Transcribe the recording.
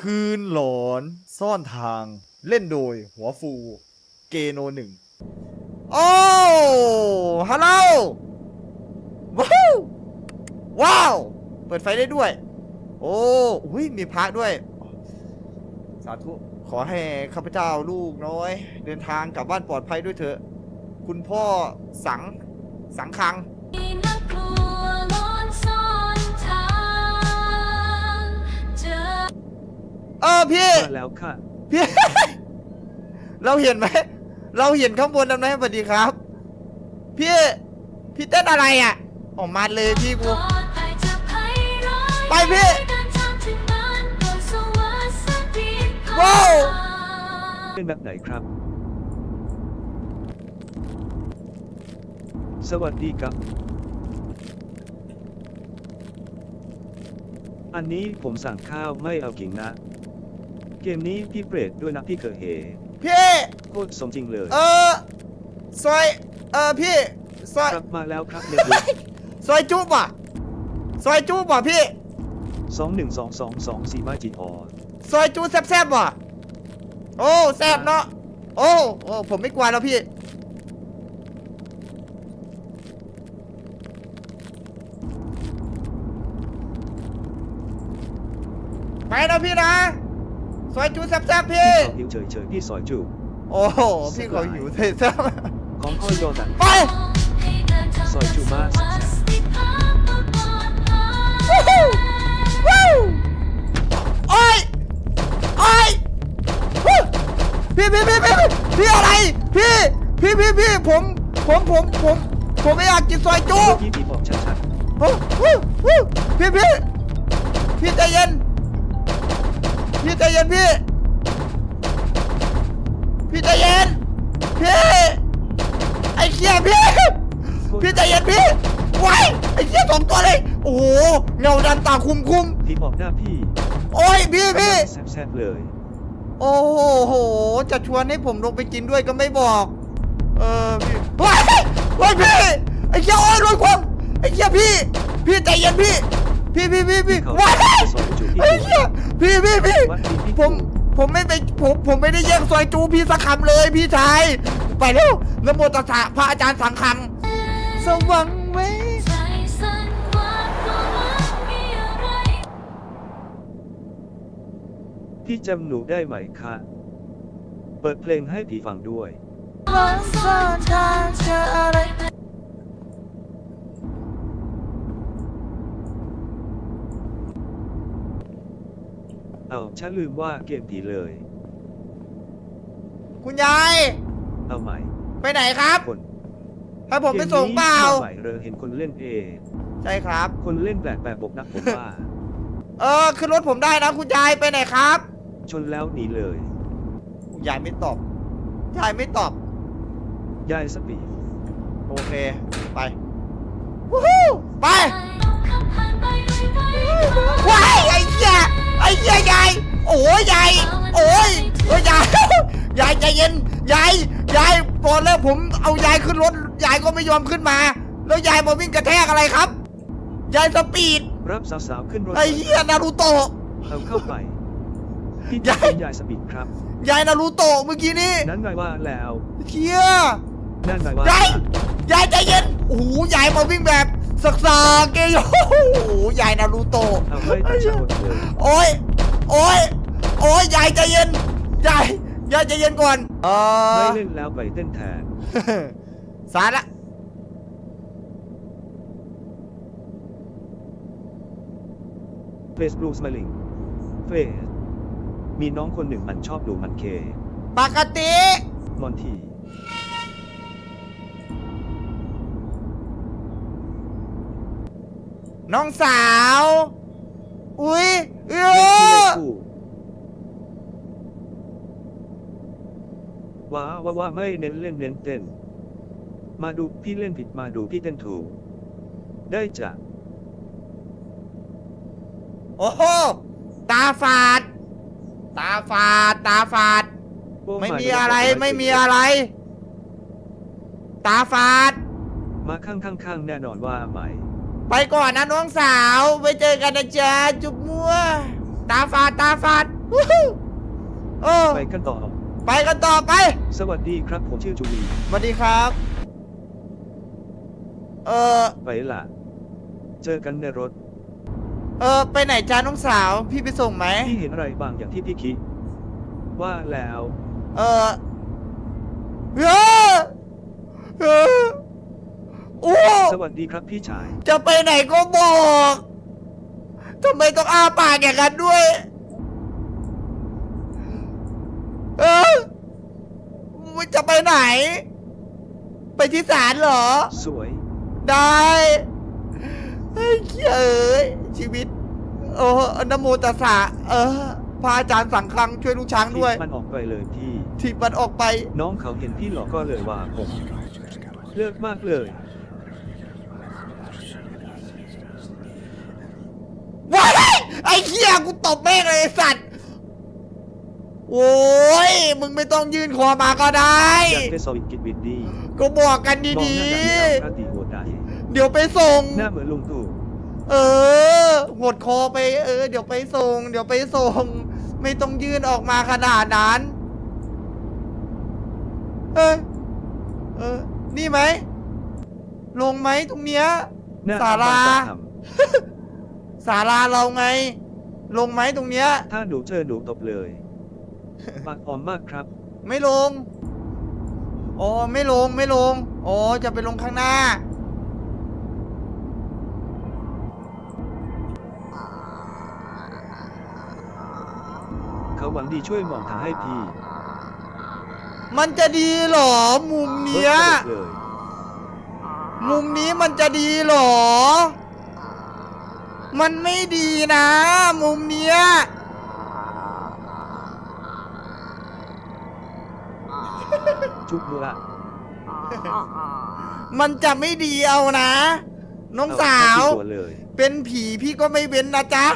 คืนหลอนซ่อนทางเล่นโดยหัวฟูเกโนหนึ่งโอ้ฮัลโหลว้าวว้าว เปิดไฟได้ด้วย โอ้อุ้ยมีพระด้วย สาธุ ขอให้ข้าพเจ้าลูกน้อย เดินทางกลับบ้านปลอดภัยด้วยเถอะ คุณพ่อสัง สังคัง พี่มาแล้วค่ะ พี่ เราเห็นไหม เราเห็นข้างบนนั้นไหมสวัสดีครับ พี่ พี่เต้นอะไรอะออกมาเลยพี่กูปลอดภัยจากภัยร้ายไปพี่เดินทางถึงบ้านบนสวรรค์สักทีพาว้าว เป็นแบบไหนครับ สวัสดีครับ อันนี้ผมสั่งข้าวไม่เอากิ่งนะเก มนี้พี่เปรตด้วยนะพี่เคยเฮพี่โคตรสมจริงเลยเออซอยเออพี่ซอยครับมาแล้วครับเน็ตบุ๊กซอยจุ๊บอะซอยจุ๊บอะพี่สองหนึ่งสองสองสองสี่มาจีออซอยจูแซบๆว่ะโอ้แซบเนาะโอ้โอ้ผมไม่กลัวแล้วพี่ไปนะพี่นะ ซอยจูแซบๆพี่พี่ขอหิวเฉยเฉยๆพี่สอยจูบโอ้โหพี่เขาหิวเทแซบของข้อยโยนันไปให้เดินทางซอยจูมาถึงสวรรค์สักทีพาปลอดภัยวู้ฮู้วู้โอ้ยโอ้ยฮู้พี่พี่พี่พี่พี่อะไร พี่พี่พี่พี่ผมผมผมผมผมไม่อยากกินซอยจูเมื่อกี้พี่บอกชัดโอ้โหโอ้พี่พี่พี่ใจเย็น พี่ใจเย็นพี่ พี่ใจเย็น พี่ ไอ้เขี้ยพี่ๆพี่ใจเย็นพี่ไว้ไอ้เขี้ยสองตัวเลย โอ้โหเงาดันตาคุมคุมพี่บอกหน้าพี่โอ้ยพี่พี่ แซ่บๆเลย โอ้โห จะชวนให้ผมลงไปกินด้วยก็ไม่บอก เออพี่ว้ายว้ายพี่ ไอ้เหี้ยโอ้ยรถความไอ้เหี้ยพี่ พี่ใจเย็นพี่ พี่พี่พี่พี่เขาว้ายจะสอยจูบพี่ไอ้เหี้ยพี่พี่พี่วัดพี่พี่ผมผมไม่ไปผมผมไม่ได้แย่งซอยจูพี่สักคำเลยพี่ชาย ไปเร็วนะโมตัสสะพระอาจารย์สังคังสวังไว้ใจสั่นหวาดกลัวว่ามีอะไรพี่จำหนูได้ไหมคะ เปิดเพลงให้ผีฟังด้วย วันซ่อนทางเจออะไร เอา ฉันลืมว่าเกมผีเลย คุณยาย เอาใหม่ ไปไหนครับคนให้ผมไปส่งเปล่ากมนี้ใหม่เรอเห็นคนเล่นเอใช่ครับ คนเล่นแปลกแปลกบกนักผมว่า เออขึ้นรถผมได้นะคุณยายไปไหนครับชนแล้วหนีเลย ยายไม่ตอบยายไม่ตอบ ยายสปีดโอเค ไปวู้ฮู้ไปขับผ่านไปไวๆว้า โอ้ยยายโอ้ยเอ้ยยายยายใจเย็นยายยายพอแล้วผมเอายายขึ้นรถยายก็ไม่ยอมขึ้นมา แล้วยายมาวิ่งกระแทกอะไรครับ ยายสปีดรับสาวๆขึ้นรถไอ้เหี้ยนารูโตะเอาเข้าไปพี่ยายเป็นยายสปีดครับ ยายนารูโตะเมื่อกี้นี้นั้นไงว่าแล้วเชี่ยนั่นไงว่ายายยายใจเย็นโอ้โหยายมาวิ่งแบบสักสาเกโยโอ้โหยายนารูโตะเอาไว้ตัดชนเลยโอ้ย โอ้ยโอ้ยยายใจเย็นยายยายใจเย็นก่อนเอไม่อ เล่นแล้วไปเต้นแทนสารละเฟสบลูสมาลิงเฟสมีน้องคนหนึ่งมันชอบดูมันเค ปกติ มอนที น้องสาว อุ้ยเอเล่นที่เล่อนคู่ ว้าว่าว่าไม่เน้นเล่นเน้นเต้น มาดูพี่เล่นผิดมาดูพี่เต้นถูก ได้จ้ะ โอ้โห ตาฝาด ตาฝาด ตาฝาดโอ้ไม่มีาอะไรด้ไม่มีอะไร ตาฝาด มาข้างข้างข้างแน่นอนว่าใหม่ไปก่อนนะน้องสาว ไปเจอกันนะจ๊ะจุบมัว ตาฝาดตาฝาดวู้ออไปกันต่อ ไปกันต่อไป สวัสดีครับผมชื่อจูลีสวัสดีครับ เออ ไปละเจอกันในรถ เออ ไปไหนจ้าน้องสาว พี่ไปส่งไหม พี่เห็นอะไรบางอย่างที่พี่คิด ว่าแล้ว เออเออเออโอ้สวัสดีครับพี่ชาย จะไปไหนก็บอก ทำไมต้องอ้าปากอย่างนั้นด้วยเออจะไปไหน ไปที่ศาลเหรอ สวย ได้ไอ้เหี้ยเอ้ยชีวิตเออนะโมตัสสะเออพระอาจารย์สั่งครังช่วยลูกช้างด้วยที่มันออกไปเลยพี่ ที่มันออกไป น้องเขาเห็นพี่หลอกก็เลยว่าผม เลิกมากเลย ว้าย ไอ้เหี้ยกูตบแม่งเลยไอ้สัตว์ โอ้ย มึงไม่ต้องยื่นคอมาก็ได้อยากได้สวิตกิจวินดีก็บอกกันมองดีหน้ากันพระตีโหดได้ๆเดี๋ยวไปส่งหน้าเหมือนลุงตู่เออ หดคอไป เออ เดี๋ยวไปส่ง เดี๋ยวไปส่ง ไม่ต้องยื่นออกมาขนาดนั้น เออ เออ นี่ไหม ลงไหมตรงเนี้ยหน้า ศาลาอบังตะคศาลาเราไง ลงไหมตรงเนี้ยำถ้าหนูเจอหนูตบเลยปากอ่อมมากครับ ไม่ลง อ๋อ ไม่ลง ไม่ลง อ๋อ จะไปลงข้างหน้า เขาหวังดีช่วยมองทางให้พี่มันจะดีเหรอ มุมเนี้ย รถกระโดดเลย มุมนี้มันจะดีเหรอ มันไม่ดีนะ มุมเนี้ย จุกละมันจะไม่ดีเอานะ น้องสาว เอที่ตัวเลย เป็นผีพี่ก็ไม่เว้นนะจ๊ะ